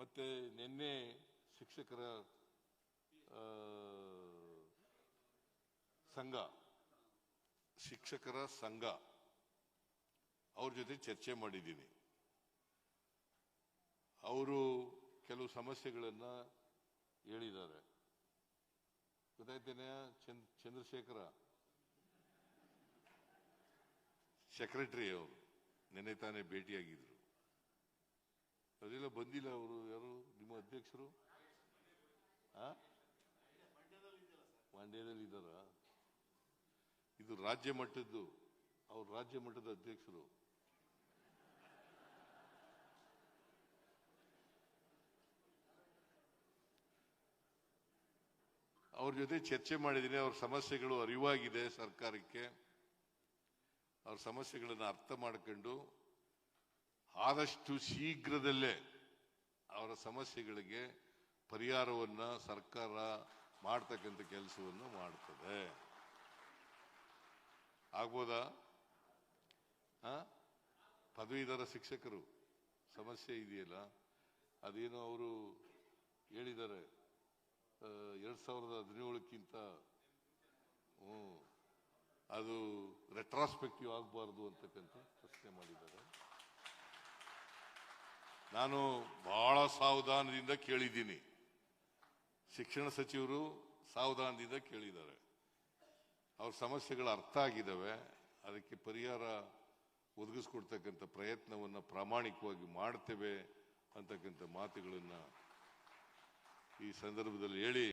ಮತ್ತೆ ನಿನ್ನೆ ಶಿಕ್ಷಕರ ಸಂಘ ಶಿಕ್ಷಕರ ಸಂಘ, ಅವ್ರ ಜೊತೆ ಚರ್ಚೆ ಮಾಡಿದ್ದೀನಿ. ಅವರು ಕೆಲವು ಸಮಸ್ಯೆಗಳನ್ನ ಹೇಳಿದ್ದಾರೆ. ಗೊತ್ತಾಯ್ತೇನೆ ಚಂದ್, ಚಂದ್ರಶೇಖರ? ಸೆಕ್ರೆಟರಿ ಅವರು, ನಿನ್ನೆ ತಾನೇ ಭೇಟಿಯಾಗಿದ್ರು. ಅದೆಲ್ಲ, ಬಂದಿಲ್ಲ ಅವರು ಯಾರು? ನಿಮ್ಮ ಅಧ್ಯಕ್ಷರು? ಮಂಡ್ಯದಲ್ಲಿ ಇದ್ದಾರಾ? ಇದು ರಾಜ್ಯ ಮಟ್ಟದ್ದು. ಅವ್ರು ರಾಜ್ಯ ಮಟ್ಟದ ಅಧ್ಯಕ್ಷರು. ಅವ್ರ ಜೊತೆ ಚರ್ಚೆ ಮಾಡಿದ್ದೀನಿ. ಅವ್ರ ಸಮಸ್ಯೆಗಳು ಅರಿವಾಗಿದೆ ಸರ್ಕಾರಕ್ಕೆ. ಅವ್ರ ಸಮಸ್ಯೆಗಳನ್ನು ಅರ್ಥ ಮಾಡ್ಕೊಂಡು ಆದಷ್ಟು ಶೀಘ್ರದಲ್ಲೇ ಅವರ ಸಮಸ್ಯೆಗಳಿಗೆ ಪರಿಹಾರವನ್ನ ಸರ್ಕಾರ ಮಾಡ್ತಕ್ಕಂಥ ಕೆಲಸವನ್ನು ಮಾಡ್ತದೆ. ಆಗ್ಬೋದಾ? ಪದವೀಧರ ಶಿಕ್ಷಕರು, ಸಮಸ್ಯೆ ಇದೆಯಲ್ಲ? ಅದೇನೋ ಅವರು ಹೇಳಿದ್ದಾರೆ ಎರಡು ಸಾವಿರದ ಹದಿನೇಳಕ್ಕಿಂತ, ಹ್ಮ್, ಅದು ರೆಟ್ರಾಸ್ಪೆಕ್ಟಿವ್ ಆಗಬಾರ್ದು ಅಂತಕ್ಕಂಥ ನಾನು ಬಹಳ ಸಾವಧಾನದಿಂದ ಕೇಳಿದ್ದೀನಿ. ಶಿಕ್ಷಣ ಸಚಿವರು ಸಾವಧಾನದಿಂದ ಕೇಳಿದ್ದಾರೆ. ಅವ್ರ ಸಮಸ್ಯೆಗಳು ಅರ್ಥ ಆಗಿದ್ದಾವೆ. ಅದಕ್ಕೆ ಪರಿಹಾರ ಒದಗಿಸ್ಕೊಡ್ತಕ್ಕಂಥ ಪ್ರಯತ್ನವನ್ನು ಪ್ರಾಮಾಣಿಕವಾಗಿ ಮಾಡ್ತೇವೆ ಅಂತಕ್ಕಂಥ ಮಾತುಗಳನ್ನು ಈ ಸಂದರ್ಭದಲ್ಲಿ ಹೇಳಿ